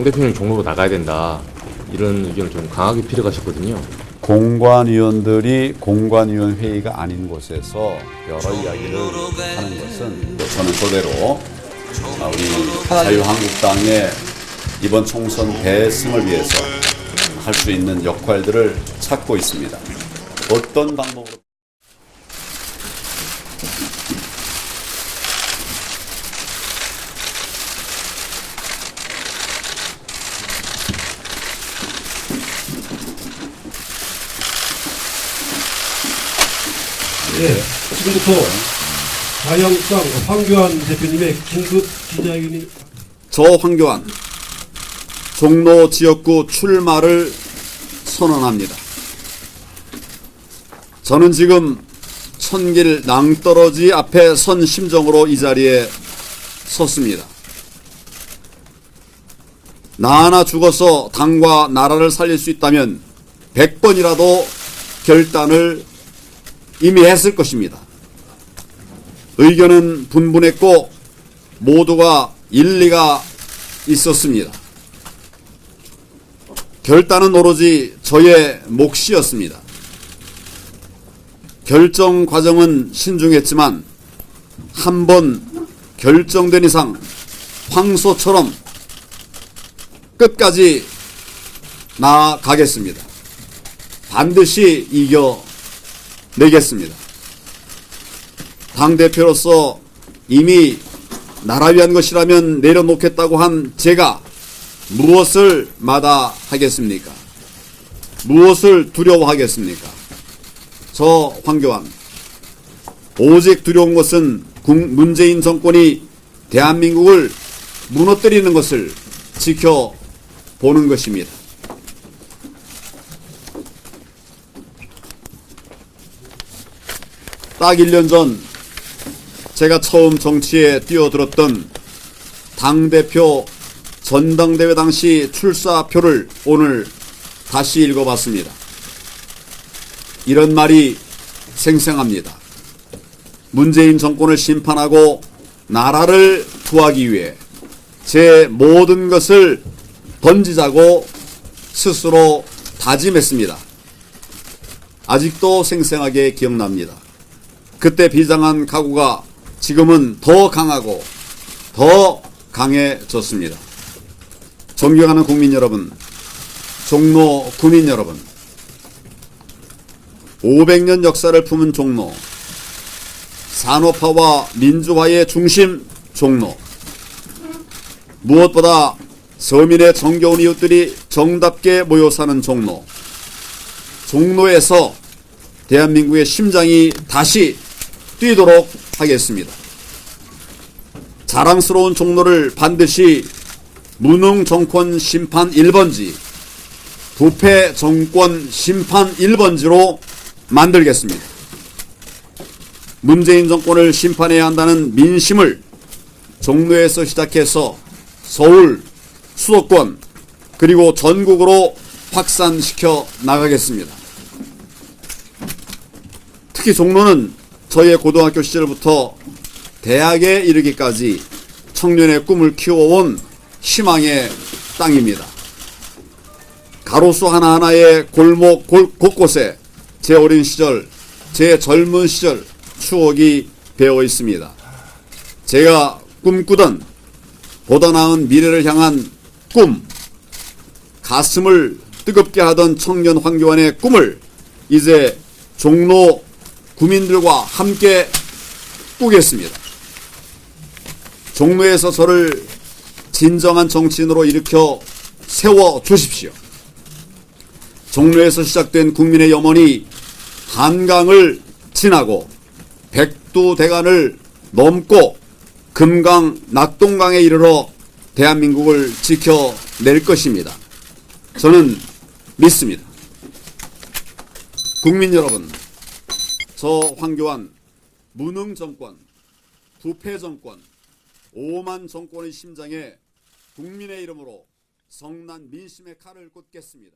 황 대표님 종로로 나가야 된다 이런 의견을 좀 강하게 필요하셨거든요. 공관위원들이 공관위원 회의가 아닌 곳에서 여러 이야기를 하는 것은 저는 그대로 아, 우리 자유한국당의 이번 총선 대승을 위해서 할 수 있는 역할들을 찾고 있습니다. 어떤 방법으로 예, 지금부터 자유한국당 황교안 대표님의 긴급 기자회견이 저 황교안 종로 지역구 출마를 선언합니다. 저는 지금 천길 낭떠러지 앞에 선 심정으로 이 자리에 섰습니다. 나 하나 죽어서 당과 나라를 살릴 수 있다면 100번이라도 결단을 이미 했을 것입니다. 의견은 분분했고 모두가 일리가 있었습니다. 결단은 오로지 저의 몫이었습니다. 결정 과정은 신중했지만 한 번 결정된 이상 황소처럼 끝까지 나아가겠습니다. 반드시 이겨 내겠습니다. 당대표로서 이미 나라 위한 것이라면 내려놓겠다고 한 제가 무엇을 마다하겠습니까? 무엇을 두려워하겠습니까? 저 황교안 오직 두려운 것은 국- 문재인 정권이 대한민국을 무너뜨리는 것을 지켜보는 것입니다. 딱 1년 전 제가 처음 정치에 뛰어들었던 당대표 전당대회 당시 출사표를 오늘 다시 읽어봤습니다. 이런 말이 생생합니다. 문재인 정권을 심판하고 나라를 구하기 위해 제 모든 것을 던지자고 스스로 다짐했습니다. 아직도 생생하게 기억납니다. 그때 비장한 각오가 지금은 더 강하고 더 강해졌습니다. 존경하는 국민 여러분, 종로 구민 여러분, 500년 역사를 품은 종로, 산업화와 민주화의 중심 종로, 무엇보다 서민의 정겨운 이웃들이 정답게 모여 사는 종로, 종로에서 대한민국의 심장이 다시 뛰도록 하겠습니다. 자랑스러운 종로를 반드시 무능 정권 심판 1번지, 부패 정권 심판 1번지로 만들겠습니다. 문재인 정권을 심판해야 한다는 민심을 종로에서 시작해서 서울, 수도권, 그리고 전국으로 확산시켜 나가겠습니다. 특히 종로는 저의 고등학교 시절부터 대학에 이르기까지 청년의 꿈을 키워온 희망의 땅입니다. 가로수 하나하나의 골목 골- 곳곳에 제 어린 시절, 제 젊은 시절 추억이 배어 있습니다. 제가 꿈꾸던 보다 나은 미래를 향한 꿈, 가슴을 뜨겁게 하던 청년 황교안의 꿈을 이제 종로 구민들과 함께 꾸겠습니다. 종로에서 저를 진정한 정치인으로 일으켜 세워 주십시오. 종로에서 시작된 국민의 염원이 한강을 지나고 백두대간을 넘고 금강 낙동강에 이르러 대한민국을 지켜낼 것입니다. 저는 믿습니다. 국민 여러분, 저 황교안 무능 정권, 부패 정권, 오만 정권의 심장에 국민의 이름으로 성난 민심의 칼을 꽂겠습니다.